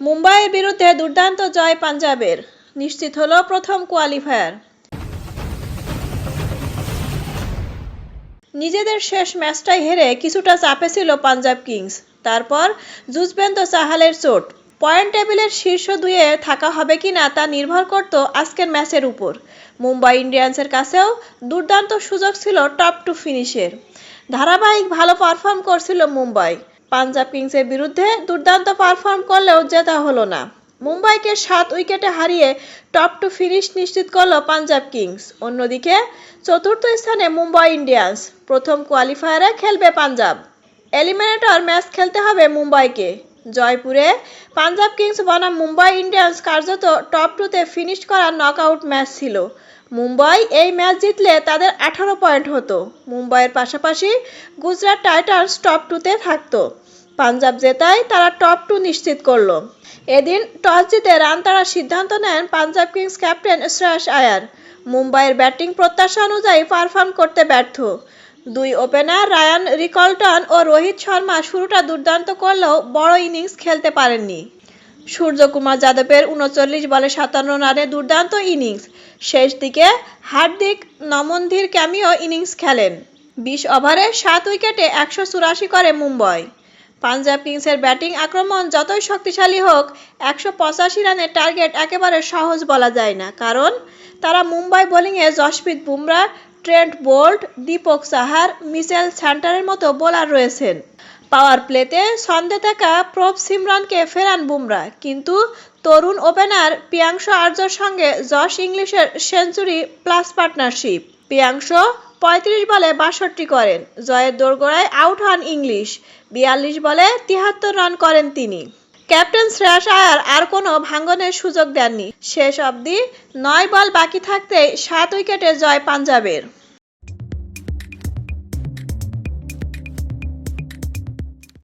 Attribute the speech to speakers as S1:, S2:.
S1: মুম্বাইয়ের বিরুদ্ধে দুর্দান্ত জয় পাঞ্জাবের। নিশ্চিত হলো প্রথম কোয়ালিফায়ার নিজেদের শেষ ম্যাচটাই হেরে কিছুটা চাপে ছিল পাঞ্জাব কিংস। তারপর যুজবেন্দ্র চাহালের চোট। পয়েন্ট টেবিলের শীর্ষ দুয়ে থাকা হবে কিনা তা নির্ভর করত আজকের ম্যাচের উপর। মুম্বাই ইন্ডিয়ান্সের কাছেও দুর্দান্ত সুযোগ ছিল টপ টু ফিনিশের। ধারাবাহিক ভালো পারফর্ম করছিল মুম্বাই। পাঞ্জাব কিংসের বিরুদ্ধে দুর্দান্ত পারফর্ম করলেও জেতা হলো না। মুম্বাইকে সাত উইকেটে হারিয়ে টপ টু ফিনিশ নিশ্চিত করল পাঞ্জাব কিংস। অন্যদিকে চতুর্থ স্থানে মুম্বাই ইন্ডিয়ান্স, প্রথম কোয়ালিফায়ারে খেলবে পাঞ্জাব। এলিমিনেটর ম্যাচ খেলতে হবে মুম্বাইকে। জয়পুরে। পাঞ্জাব কিংস বনাম মুম্বাই ইন্ডিয়ান্স কার্যত টপ টুতে ফিনিশ করা নকআউট ম্যাচ ছিল। মুম্বাই এই ম্যাচ জিতলে তাদের আঠারো পয়েন্ট হতো। মুম্বাইয়ের পাশাপাশি গুজরাট টাইটান্স টপ টুতে থাকতো। পাঞ্জাব জেতায় তারা টপ টু নিশ্চিত করল। এদিন টস জিতে রান তাড়ার সিদ্ধান্ত নেন পাঞ্জাব কিংস ক্যাপ্টেন শ্রেয়াস আয়ার। মুম্বাইয়ের ব্যাটিং প্রত্যাশা অনুযায়ী পারফর্ম করতে ব্যর্থ। দুই ওপেনার রায়ান রিকলটন ও রোহিত শর্মা শুরুটা দুর্দান্ত করলেও বড় ইনিংস খেলতে পারেননি। সূর্যকুমার যাদবের উনচল্লিশ বলে সাতান্ন রানে দুর্দান্ত ইনিংস। শেষ দিকে হার্দিক নমনধীর ক্যামিও ইনিংস খেলেন। বিশ ওভারে সাত উইকেটে একশো চুরাশি করে মুম্বই। পাঞ্জাব কিংসের ব্যাটিং আক্রমণ যতই শক্তিশালী হোক, একশো পঁচাশি রানের টার্গেট একেবারে সহজ বলা যায় না, কারণ তারা মুম্বাই বোলিংয়ে Jasprit Bumrah Trent Boult, Deepak Chahar Mitchell স্যান্টারের মতো বোলার রয়েছেন। পাওয়ার প্লেতে ছন্দে থাকা প্রভ সিমরনকে ফেরান বুমরা, কিন্তু তরুণ ওপেনার পিয়াংশ আর্যর সঙ্গে জশ ইংলিশের সেঞ্চুরি প্লাস পার্টনারশিপ। পিয়াংশ পঁয়ত্রিশ বলে বাষট্টি করেন, জয়ের দোরগোড়ায় আউট হন ইংলিশ, বিয়াল্লিশ বলে তিয়াত্তর রান করেন তিনি। ক্যাপ্টেন শ্রেয়াস আয়ার আর কোনো ভাঙ্গনের সুযোগ দেননি। শেষ অবধি নয় বল বাকি থাকতে সাত উইকেটে জয় পাঞ্জাবের।